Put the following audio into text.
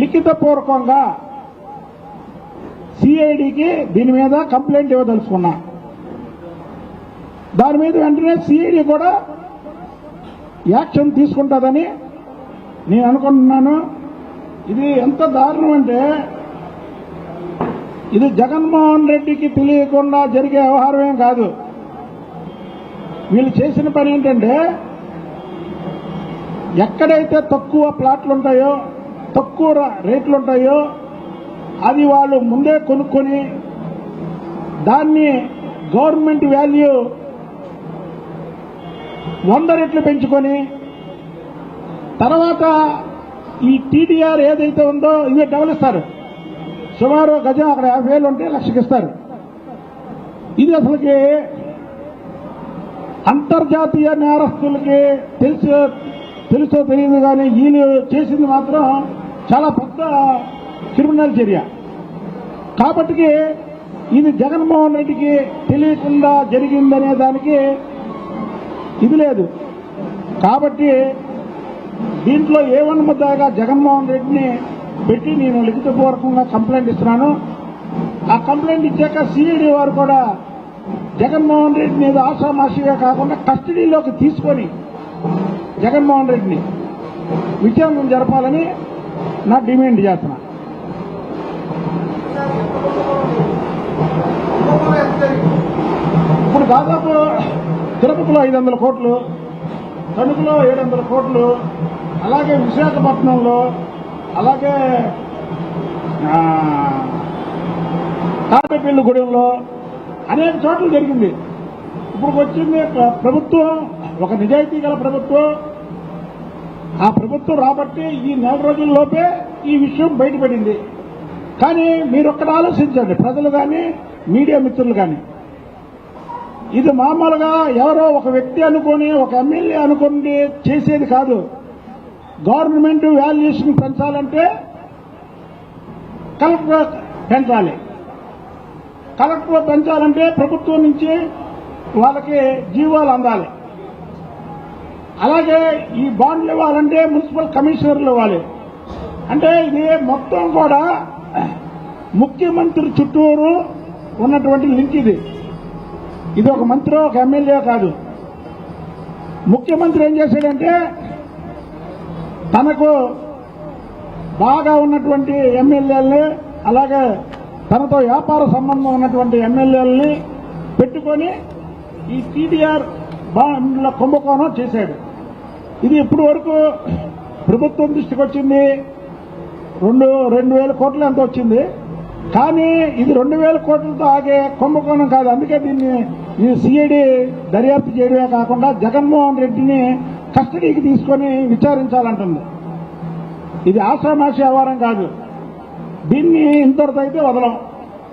లిఖితపూర్వకంగా సిఐడికి దీని మీద కంప్లైంట్ ఇవ్వదలుచుకున్నా. దాని మీద వెంటనే సిఐడి కూడా యాక్షన్ తీసుకుంటుందని నేను అనుకుంటున్నాను. ఇది ఎంత దారుణం అంటే ఇది జగన్మోహన్ రెడ్డికి తెలియకుండా జరిగే వ్యవహారం ఏం కాదు. వీళ్ళు చేసిన పని ఏంటంటే ఎక్కడైతే తక్కువ ప్లాట్లు ఉంటాయో తక్కువ రేట్లు ఉంటాయో అది వాళ్ళు ముందే కొనుక్కొని దాన్ని గవర్నమెంట్ వాల్యూ వంద రెట్లు పెంచుకొని తర్వాత ఈ టీడీఆర్ ఏదైతే ఉందో ఇవి డబుల్ ఇస్తారు. సుమారు గజం అక్కడ యాభై వేలు ఉంటే లక్షకి ఇస్తారు. ఇది అసలుకి అంతర్జాతీయ నేరస్తులకి తెలుసు తెలుసో తెలియదు కానీ వీళ్ళు చేసింది మాత్రం చాలా పెద్ద క్రిమినల్ చర్య. కాబట్టి ఇది జగన్మోహన్ రెడ్డికి తెలియకుండా జరిగిందనే దానికి ఇది లేదు. కాబట్టి దీంట్లో ఏమన్న ముద్దాగా జగన్మోహన్ రెడ్డిని పెట్టి నేను లిఖితపూర్వకంగా కంప్లైంట్ ఇస్తున్నాను. ఆ కంప్లైంట్ ఇచ్చాక సిఐడి వారు కూడా జగన్మోహన్ రెడ్డి మీద ఆషామాషిగా కాకుండా కస్టడీలోకి తీసుకొని జగన్మోహన్ రెడ్డిని విచారణ జరపాలని నా డిమాండ్ చేస్తున్నా. ఇప్పుడు దాదాపు తిరుపతిలో ఐదు వందల కోట్లు తణుకులో ఏడు వందల కోట్లు అలాగే విశాఖపట్నంలో అలాగే తాటపల్లి గూడెంలో అనేక చోట్ల జరిగింది. ఇప్పుడు వచ్చింది ప్ర- ప్రభుత్వం ఒక నిజాయితీ గల ప్రభుత్వం ఆ ప్రభుత్వం రాబట్టి ఈ నెల రోజుల్లోపే ఈ విషయం బయటపడింది. కానీ మీరు ఒక్కడ ఆలోచించండి. ప్రజలు కానీ మీడియా మిత్రులు కానీ ఇది మామూలుగా ఎవరో ఒక వ్యక్తి అనుకొని ఒక ఎమ్మెల్యే అనుకుని చేసేది కాదు. గవర్నమెంట్ వాల్యుయేషన్ పెంచాలంటే కలెక్టర్ పెంచాలి. కలెక్టర్ పెంచాలంటే ప్రభుత్వం నుంచి వాళ్ళకి జీవాలు అందాలి. అలాగే ఈ బాండ్లు ఇవ్వాలంటే మున్సిపల్ కమిషనర్లు ఇవ్వాలి. అంటే ఇది మొత్తం కూడా ముఖ్యమంత్రి చుట్టూరు ఉన్నటువంటి లింక్ ఇది. ఇది ఒక మంత్రి ఒక ఎమ్మెల్యే కాదు. ముఖ్యమంత్రి ఏం చేశాడంటే తనకు బాగా ఉన్నటువంటి ఎమ్మెల్యేలని అలాగే తనతో వ్యాపార సంబంధం ఉన్నటువంటి ఎమ్మెల్యేలని పెట్టుకొని ఈ టీడీఆర్ బాండ్ల కుంభకోణం చేశాడు. ఇది ఇప్పటి వరకు ప్రభుత్వం దృష్టికి వచ్చింది రెండు రెండు వేల కోట్లు ఎంత వచ్చింది? కానీ ఇది రెండు వేల కోట్లతో ఆగే కుంభకోణం కాదు. అందుకే దీన్ని ఈ సిఐడి దర్యాప్తు చేయడమే కాకుండా జగన్మోహన్ రెడ్డిని కస్టడీకి తీసుకొని విచారించాలంటుంది. ఇది ఆశామాషి వ్యవహారం కాదు. దీన్ని ఇంతటితో అయితే వదలం.